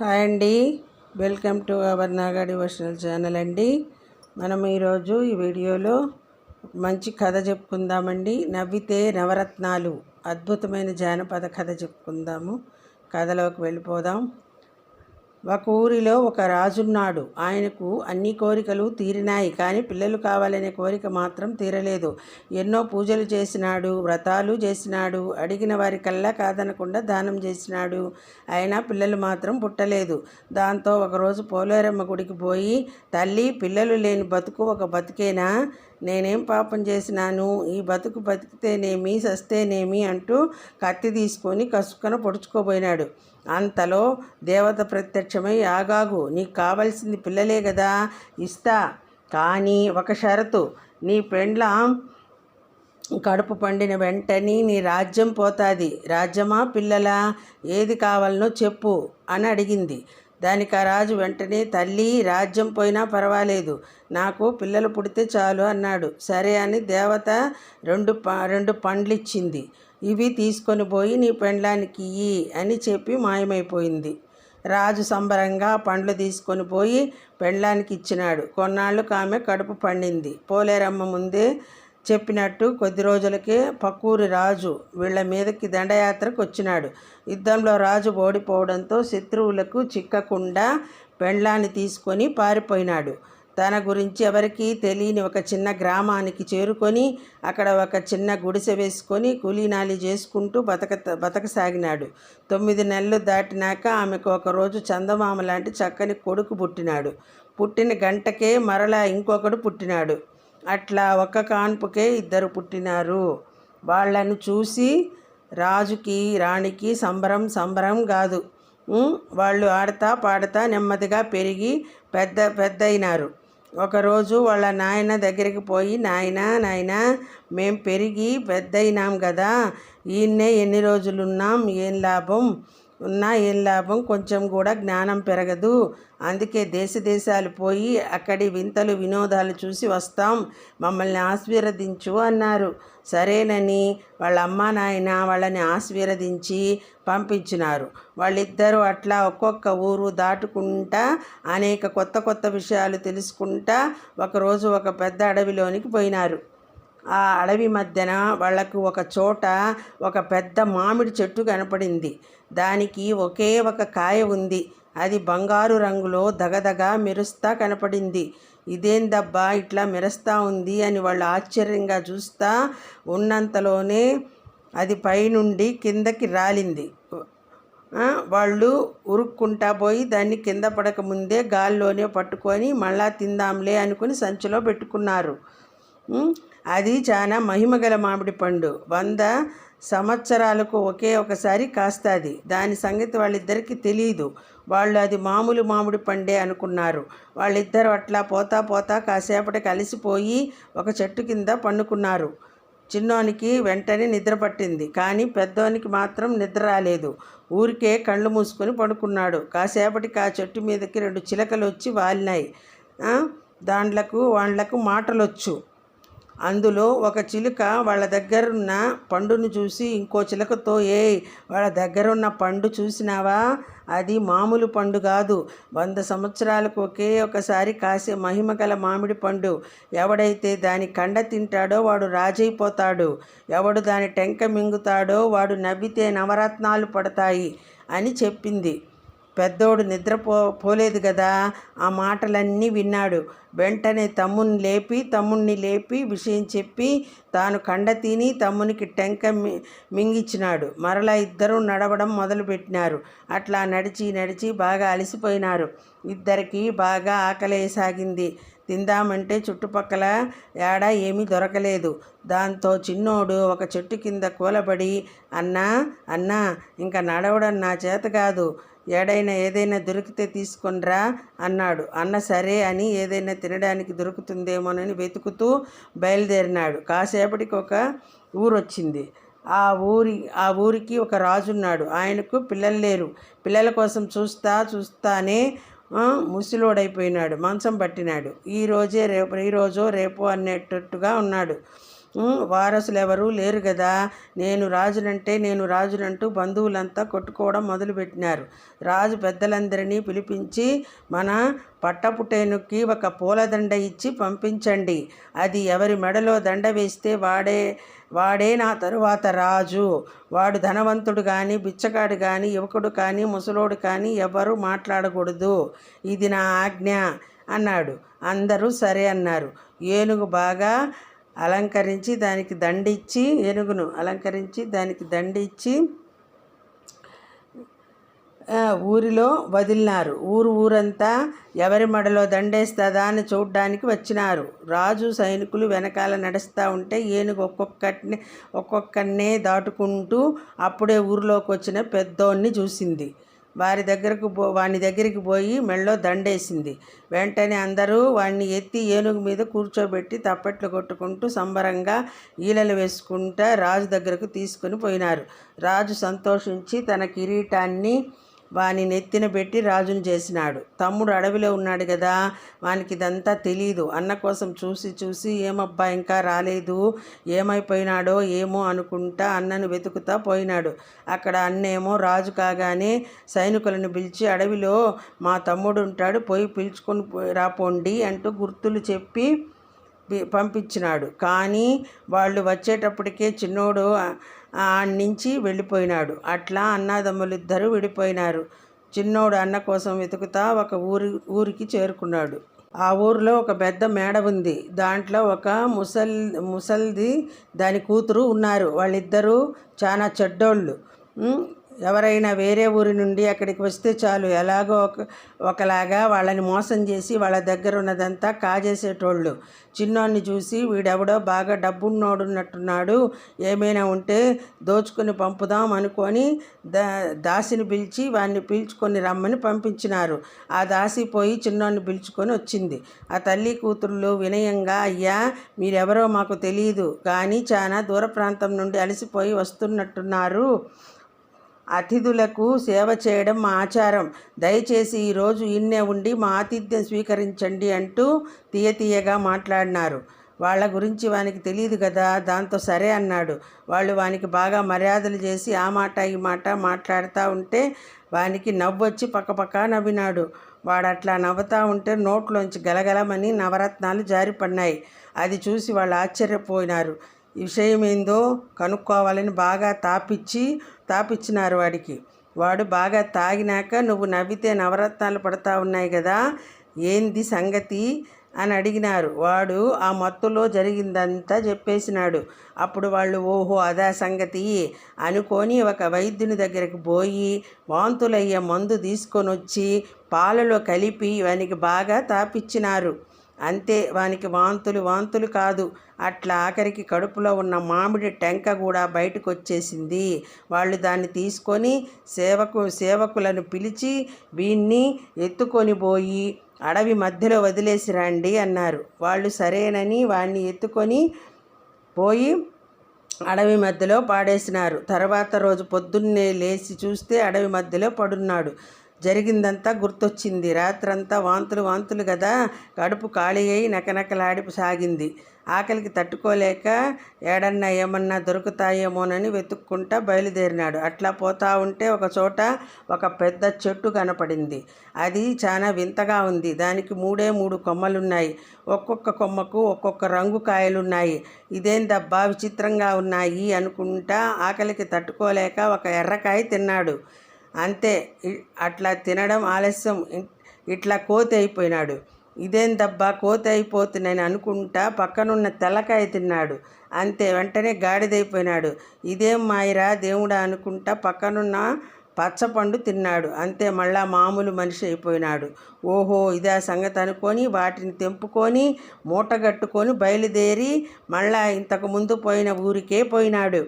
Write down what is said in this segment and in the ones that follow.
Hi అండి. Welcome to our నాగాడి వర్షనల్ ఛానల్ అండి. మనం ఈరోజు ఈ వీడియోలో మంచి కథ చెప్పుకుందామండి. నవ్వితే నవరత్నాలు అద్భుతమైన జానపద కథ చెప్పుకుందాము. కథలోకి వెళ్ళిపోదాం. ఒక ఊరిలో ఒక రాజున్నాడు. ఆయనకు అన్ని కోరికలు తీరినాయి కానీ పిల్లలు కావాలనే కోరిక మాత్రం తీరలేదు. ఎన్నో పూజలు చేసినాడు వ్రతాలు చేసినాడు అడిగిన వారికల్లా కాదనకుండా దానం చేసినాడు. అయినా పిల్లలు మాత్రం పుట్టలేదు. దాంతో ఒకరోజు పోలేరమ్మ గుడికి పోయి తల్లి పిల్లలు లేని బతుకు ఒక బతికేనా? నేనేం పాపం చేసినాను? ఈ బతుకు బతికితేనేమి సస్తేనేమి? అంటూ కత్తి తీసుకొని కసుక్కన పొడుచుకోబోయినాడు. అంతలో దేవత ప్రత్యక్షమై ఆగాగు నీకు కావలసింది పిల్లలే కదా ఇస్తా. కానీ ఒక షరతు నీ పెండ్లాం కడుపు పండిన వెంటనే నీ రాజ్యం పోతుంది. రాజ్యమా పిల్లలా? ఏది కావాలనో చెప్పు అని అడిగింది. దానికి ఆ రాజు వెంటనే తల్లి రాజ్యం పోయినా పర్వాలేదు. నాకు పిల్లలు పుడితే చాలు అన్నాడు. సరే అని దేవత రెండు ప రెండు పండ్లు ఇచ్చింది ఇవి తీసుకొని పోయి నీ పెండ్లానికి ఇయ్యి అని చెప్పి మాయమైపోయింది. రాజు సంబరంగా పండ్లు తీసుకొని పోయి పెండ్లానికి ఇచ్చినాడు. కొన్నాళ్ళకు ఆమె కడుపు పండింది. పోలేరమ్మ ముందే చెప్పినట్టు కొద్ది రోజులకే పక్కూరి రాజు వీళ్ళ మీదకి దండయాత్రకు వచ్చినాడు. యుద్ధంలో రాజు ఓడిపోవడంతో శత్రువులకు చిక్కకుండా పెండ్లాన్ని తీసుకొని పారిపోయినాడు. తన గురించి ఎవరికీ తెలియని ఒక చిన్న గ్రామానికి చేరుకొని అక్కడ ఒక చిన్న గుడిసె వేసుకొని కూలీనాలి చేసుకుంటూ బతక బతకసాగినాడు. తొమ్మిది నెలలు దాటినాక ఆమెకు ఒకరోజు చందమామ లాంటి చక్కని కొడుకు పుట్టినాడు. పుట్టిన గంటకే మరలా ఇంకొకడు పుట్టినాడు. అట్లా ఒక్క కాన్పుకే ఇద్దరు పుట్టినారు. వాళ్ళను చూసి రాజుకి రాణికి సంబరం సంబరం కాదు. వాళ్ళు ఆడతా పాడతా నెమ్మదిగా పెరిగి పెద్ద పెద్దయినారు. ఒకరోజు వాళ్ళ నాయన దగ్గరికి పోయి నాయన నాయన మేం పెరిగి పెద్దయినాం కదా ఈయన్నే ఎన్ని రోజులున్నాం ఏం లాభం? ఉన్నా ఏం లాభం? కొంచెం కూడా జ్ఞానం పెరగదు. అందుకే దేశ దేశాలు పోయి అక్కడి వింతలు వినోదాలు చూసి వస్తాం. మమ్మల్ని ఆశీర్వదించు అన్నారు. సరేనని వాళ్ళ అమ్మ నాయన వాళ్ళని ఆశీర్వదించి పంపించినారు. వాళ్ళిద్దరూ అట్లా ఒక్కొక్క ఊరు దాటుకుంటా అనేక కొత్త కొత్త విషయాలు తెలుసుకుంటా ఒకరోజు ఒక పెద్ద అడవిలోనికి పోయినారు. ఆ అడవి మధ్యన వాళ్ళకు ఒక చోట ఒక పెద్ద మామిడి చెట్టు కనపడింది. దానికి ఒకే ఒక కాయ ఉంది. అది బంగారు రంగులో దగదగ మెరుస్తా కనపడింది. ఇదేందబ్బా ఇట్లా మెరుస్తా ఉంది అని వాళ్ళు ఆశ్చర్యంగా చూస్తా ఉన్నంతలోనే అది పైనుండి కిందకి రాలింది. వాళ్ళు ఉరుక్కుంటా పోయి దాన్ని కింద పడక ముందే గాల్లోనే పట్టుకొని మళ్ళా తిందాంలే అనుకుని సంచిలో పెట్టుకున్నారు. అది చాలా మహిమగల మామిడి పండు. వంద సంవత్సరాలకు ఒకే ఒకసారి కాస్తుంది. దాని సంగతి వాళ్ళిద్దరికీ తెలియదు వాళ్ళు అది మామూలు మామిడి పండే అనుకున్నారు. వాళ్ళిద్దరు అట్లా పోతా పోతా కాసేపటి కలిసిపోయి ఒక చెట్టు కింద పండుకున్నారు. చిన్నోనికి వెంటనే నిద్ర పట్టింది. కానీ పెద్దోనికి మాత్రం నిద్ర రాలేదు. ఊరికే కళ్ళు మూసుకొని పడుకున్నాడు. కాసేపటికి ఆ చెట్టు మీదకి రెండు చిలకలు వచ్చి వాలినాయి దాండ్లకు వాళ్ళకు మాటలొచ్చు. అందులో ఒక చిలుక వాళ్ళ దగ్గరున్న పండును చూసి ఇంకో చిలుకతో ఏ వాళ్ళ దగ్గరున్న పండు చూసినావా? అది మామూలు పండు కాదు. వంద సంవత్సరాలకు ఒకే ఒకసారి కాసే మహిమ గల మామిడి పండు. ఎవడైతే దాని కండ తింటాడో వాడు రాజైపోతాడు. ఎవడు దాని టెంక మింగుతాడో వాడు నవ్వితే నవరత్నాలు పడతాయి అని చెప్పింది. పెద్దోడు నిద్రపో పోలేదు కదా? ఆ మాటలన్నీ విన్నాడు. వెంటనే తమ్ముని లేపి తమ్ముణ్ణి లేపి విషయం చెప్పి తాను కండ తిని తమ్మునికి టెంక మింగిచ్చినాడు. మరలా ఇద్దరూ నడవడం మొదలుపెట్టినారు. అట్లా నడిచి నడిచి బాగా అలసిపోయినారు. ఇద్దరికి బాగా ఆకలేసాగింది. తిందామంటే చుట్టుపక్కల ఏడా ఏమీ దొరకలేదు. దాంతో చిన్నోడు ఒక చెట్టు కింద కూలబడి అన్నా అన్నా ఇంకా నడవడం నా చేత కాదు. ఏడైనా ఏదైనా దొరికితే తీసుకొనిరా అన్నాడు. అన్న సరే అని ఏదైనా తినడానికి దొరుకుతుందేమోనని వెతుకుతూ బయలుదేరినాడు. కాసేపటికి ఒక ఊరు వచ్చింది ఆ ఊరి ఆ ఊరికి ఒక రాజున్నాడు. ఆయనకు పిల్లలు లేరు. పిల్లల కోసం చూస్తా చూస్తానే ముసిలోడైపోయినాడు. మంచం పట్టినాడు. ఈరోజే రేపు ఈరోజు రేపు అనేటట్టుగా ఉన్నాడు. వారసులు ఎవరూ లేరు కదా నేను రాజునంటే నేను రాజునంటూ బంధువులంతా కొట్టుకోవడం మొదలుపెట్టినారు. రాజు పెద్దలందరినీ పిలిపించి మన పట్టపుటేనుకి ఒక పూలదండ ఇచ్చి పంపించండి. అది ఎవరి మెడలో దండ వేస్తే వాడే వాడే నా తరువాత రాజు. వాడు ధనవంతుడు కానీ బిచ్చగాడు కానీ యువకుడు కానీ ముసలోడు కానీ ఎవరు మాట్లాడకూడదు. ఇది నా ఆజ్ఞ అన్నాడు. అందరూ సరే అన్నారు. ఏనుగు బాగా అలంకరించి దానికి దండిచ్చి ఏనుగును అలంకరించి దానికి దండిచ్చి ఊరిలో వదిలినారు. ఊరు ఊరంతా ఎవరి మడలో దండేస్తుందా అని చూడ్డానికి వచ్చినారు. రాజు సైనికులు వెనకాల నడుస్తూ ఉంటే ఏనుగు ఒక్కొక్కటిని ఒక్కొక్కనే దాటుకుంటూ అప్పుడే ఊరిలోకి వచ్చిన పెద్దోన్ని చూసింది. వారి దగ్గరకు పో వాని దగ్గరికి పోయి మెళ్ళో దండేసింది. వెంటనే అందరూ వాడిని ఎత్తి ఏనుగు మీద కూర్చోబెట్టి తప్పట్లు కొట్టుకుంటూ సంబరంగా ఈలలు వేసుకుంటా రాజు దగ్గరకు తీసుకుని పోయినారు. రాజు సంతోషించి తన కిరీటాన్ని వాని నెత్తిన పెట్టి రాజును చేసినాడు. తమ్ముడు అడవిలో ఉన్నాడు కదా వానికి ఇదంతా తెలియదు అన్న కోసం చూసి చూసి ఏమబ్బా ఇంకా రాలేదు. ఏమైపోయినాడో ఏమో అనుకుంటా అన్నను వెతుకుతా పోయినాడు. అక్కడ అన్నేమో రాజు కాగానే సైనికులను పిలిచి అడవిలో మా తమ్ముడు ఉంటాడు పోయి పిలుచుకొని రాపోండి అంటూ గుర్తులు చెప్పి పంపించినాడు. కానీ వాళ్ళు వచ్చేటప్పటికే చిన్నోడు నుంచి వెళ్ళిపోయినాడు. అట్లా అన్నదమ్ములిద్దరూ విడిపోయినారు. చిన్నోడు అన్న కోసం వెతుకుతా ఒక ఊరి ఊరికి చేరుకున్నాడు. ఆ ఊరిలో ఒక పెద్ద మేడ ఉంది. దాంట్లో ఒక ముసల్ ముసల్ది దాని కూతురు ఉన్నారు. వాళ్ళిద్దరూ చాలా చెడ్డోళ్ళు. ఎవరైనా వేరే ఊరి నుండి అక్కడికి వస్తే చాలు. ఎలాగో ఒక ఒకలాగా వాళ్ళని మోసం చేసి వాళ్ళ దగ్గర ఉన్నదంతా కాజేసేటోళ్ళు. చిన్నోన్ని చూసి వీడెవడో బాగా డబ్బున్నోడున్నట్టున్నాడు. ఏమైనా ఉంటే దోచుకొని పంపుదాం అనుకొని దా దాసిని పిలిచి వాడిని పిలుచుకొని రమ్మని పంపించినారు. ఆ దాసి పోయి చిన్నోన్ని పిలుచుకొని వచ్చింది. ఆ తల్లి కూతుళ్ళు వినయంగా అయ్యా మీరెవరో మాకు తెలియదు కానీ చాలా దూర ప్రాంతం నుండి అలసిపోయి వస్తున్నట్టున్నారు. అతిథులకు సేవ చేయడం మా ఆచారం. దయచేసి ఈరోజు ఇన్నే ఉండి మా ఆతిథ్యం స్వీకరించండి అంటూ తీయ తీయగా మాట్లాడినారు. వాళ్ళ గురించి వానికి తెలియదు కదా దాంతో సరే అన్నాడు. వాళ్ళు వానికి బాగా మర్యాదలు చేసి ఆ మాట ఈ మాట మాట్లాడుతూ ఉంటే వానికి నవ్వొచ్చి పక్కపక్క నవ్వినాడు. వాడు అట్లా నవ్వుతూ ఉంటే నోట్లోంచి గలగలమని నవరత్నాలు జారిపడినాయి అది చూసి వాళ్ళు ఆశ్చర్యపోయినారు. విషయమేందో కనుక్కోవాలని బాగా తాపిచ్చి తాపిచ్చినారు వాడికి. వాడు బాగా తాగినాక నువ్వు నవ్వితే నవరత్నాలు పడతా ఉన్నాయి కదా ఏంది సంగతి? అని అడిగినారు. వాడు ఆ మత్తులో జరిగిందంతా చెప్పేసినాడు. అప్పుడు వాళ్ళు ఓహో అదా సంగతి? అనుకొని ఒక వైద్యుని దగ్గరికి పోయి వాంతులయ్యే మందు తీసుకొని వచ్చి పాలలో కలిపి వానికి బాగా తాపిచ్చినారు. అంతే వానికి వాంతులు వాంతులు కాదు. అట్లా ఆఖరికి కడుపులో ఉన్న మామిడి టెంక కూడా బయటకు వచ్చేసింది వాళ్ళు దాన్ని తీసుకొని సేవకు సేవకులను పిలిచి వీన్ని ఎత్తుకొని పోయి అడవి మధ్యలో వదిలేసి రండి అన్నారు. వాళ్ళు సరేనని వాణ్ణి ఎత్తుకొని పోయి అడవి మధ్యలో పాడేసినారు. తర్వాత రోజు పొద్దున్నే లేచి చూస్తే అడవి మధ్యలో పడున్నాడు. జరిగిందంతా గుర్తొచ్చింది. రాత్రంతా వాంతులు వాంతులు కదా కడుపు ఖాళీ అయి నకనకలాడి సాగింది. ఆకలికి తట్టుకోలేక ఏడన్నా ఏమన్నా దొరుకుతాయేమోనని వెతుక్కుంటా బయలుదేరినాడు. అట్లా పోతా ఉంటే ఒక చోట ఒక పెద్ద చెట్టు కనపడింది. అది చాలా వింతగా ఉంది. దానికి మూడే మూడు కొమ్మలున్నాయి. ఒక్కొక్క కొమ్మకు ఒక్కొక్క రంగు కాయలున్నాయి. ఇదేందబ్బా విచిత్రంగా ఉన్నాయి అనుకుంటా ఆకలికి తట్టుకోలేక ఒక ఎర్రకాయ తిన్నాడు. అంతే. అట్లా తినడం ఆలస్యం. ఇట్లా కోతి అయిపోయినాడు. ఇదేం దబ్బా కోతి అయిపోతున్నాయని అనుకుంటా పక్కనున్న తెల్లకాయ తిన్నాడు. అంతే వెంటనే గాడిదైపోయినాడు. ఇదేం మాయరా దేవుడా అనుకుంటా పక్కనున్న పచ్చపండు తిన్నాడు. అంతే మళ్ళా మామూలు మనిషి అయిపోయినాడు. ఓహో ఇదా సంగతి అనుకొని వాటిని తెంపుకొని మూటగట్టుకొని బయలుదేరి మళ్ళా ఇంతకు ముందు పోయిన ఊరికే పోయినాడు.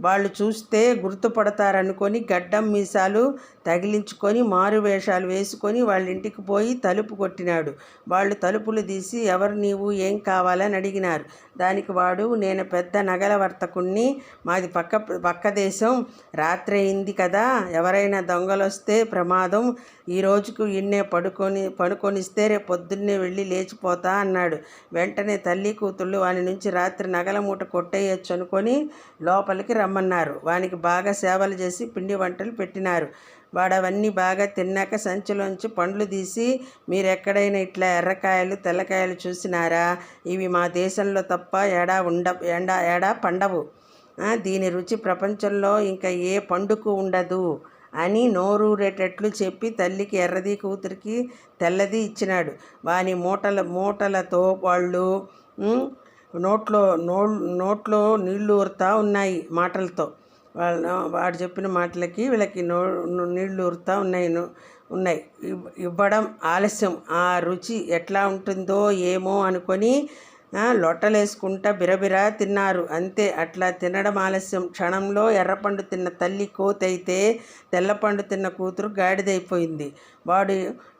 వాళ్ళు చూస్తే గుర్తుపడతారనుకొని గడ్డం మీసాలు తగిలించుకొని మారు వేషాలు వేసుకొని వాళ్ళ ఇంటికి పోయి తలుపు కొట్టినాడు. వాళ్ళు తలుపులు తీసి ఎవరు నీవు? ఏం కావాలని అడిగినారు. దానికి వాడు నేను పెద్ద నగల వర్తకుణ్ణి మాది పక్క పక్క దేశం. రాత్రి అయింది కదా. ఎవరైనా దొంగలు వస్తే ప్రమాదం. ఈ రోజుకు ఇన్నే పడుకొని పడుకొనిస్తే రేపు పొద్దున్నే వెళ్ళి లేచిపోతా అన్నాడు. వెంటనే తల్లి కూతుళ్ళు వాని నుంచి రాత్రి నగల మూట కొట్టేయచ్చు అనుకొని లోపలికి రమ్మన్నారు. వానికి బాగా సేవలు చేసి పిండి వంటలు పెట్టినారు. వాడు అవన్నీ బాగా తిన్నాక సంచిలోంచి పండ్లు తీసి మీరు ఎక్కడైనా ఇట్లా ఎర్రకాయలు తెల్లకాయలు చూసినారా? ఇవి మా దేశంలో తప్ప ఎడా ఉండ ఎండా ఎడా పండవు. దీని రుచి ప్రపంచంలో ఇంకా ఏ పండుకు ఉండదు అని నోరూరేటట్లు చెప్పి తల్లికి ఎర్రది కూతురికి తెల్లది ఇచ్చినాడు. వాని మూటల మూటలతో వాళ్ళు నోట్లో నో నోట్లో నీళ్ళు ఊరుతా ఉన్నాయి మాటలతో. వాళ్ళ వాడు చెప్పిన మాటలకి వీళ్ళకి నో నీళ్ళు ఊరుతా ఉన్నాయి ఉన్నాయి. ఇవ్వడం ఆలస్యం. ఆ రుచి ఎట్లా ఉంటుందో ఏమో అనుకొని లొట్టలేసుకుంటా బిరబిరా తిన్నారు. అంతే అట్లా తినడం ఆలస్యం. క్షణంలో ఎర్రపండు తిన్న తల్లి కోతైతే తెల్లపండు తిన్న కూతురు గాడిదైపోయింది. వాడు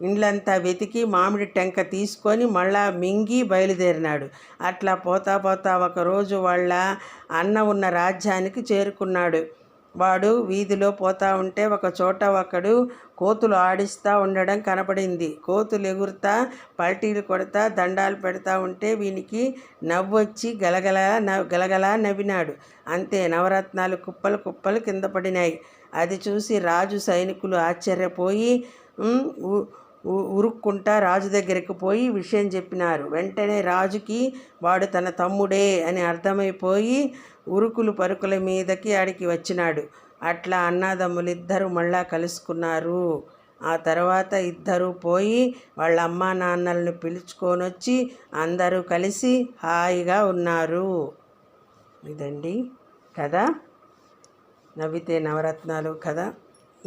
ఇండ్లంతా వెతికి మామిడి టెంక తీసుకొని మళ్ళా మింగి బయలుదేరినాడు. అట్లా పోతా పోతా ఒకరోజు వాళ్ళ అన్న ఉన్న రాజ్యానికి చేరుకున్నాడు. వాడు వీధిలో పోతా ఉంటే ఒక చోట ఒకడు కోతులు ఆడిస్తూ ఉండడం కనపడింది. కోతులు ఎగురుతా పల్టీలు కొడతా దండాలు పెడతా ఉంటే వీనికి నవ్వొచ్చి గలగల గలగలా నవ్వినాడు. అంతే నవరత్నాలు కుప్పలు కుప్పలు కింద పడినాయి. అది చూసి రాజు సైనికులు ఆశ్చర్యపోయి ఉరుక్కుంటా రాజు దగ్గరికి పోయి విషయం చెప్పినారు. వెంటనే రాజుకి వాడు తన తమ్ముడే అని అర్థమైపోయి ఉరుకులు పరుకుల మీదకి ఆడికి వచ్చినాడు. అట్లా అన్నదమ్ములిద్దరూ మళ్ళా కలుసుకున్నారు. ఆ తర్వాత ఇద్దరు పోయి వాళ్ళ అమ్మా నాన్నలను పిలుచుకొని వచ్చి అందరూ కలిసి హాయిగా ఉన్నారు. ఇదండి కదా నవ్వితే నవరత్నాలు కదా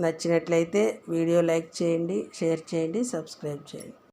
నచ్చినట్లయితే వీడియో లైక్ చేయండి షేర్ చేయండి సబ్స్క్రైబ్ చేయండి.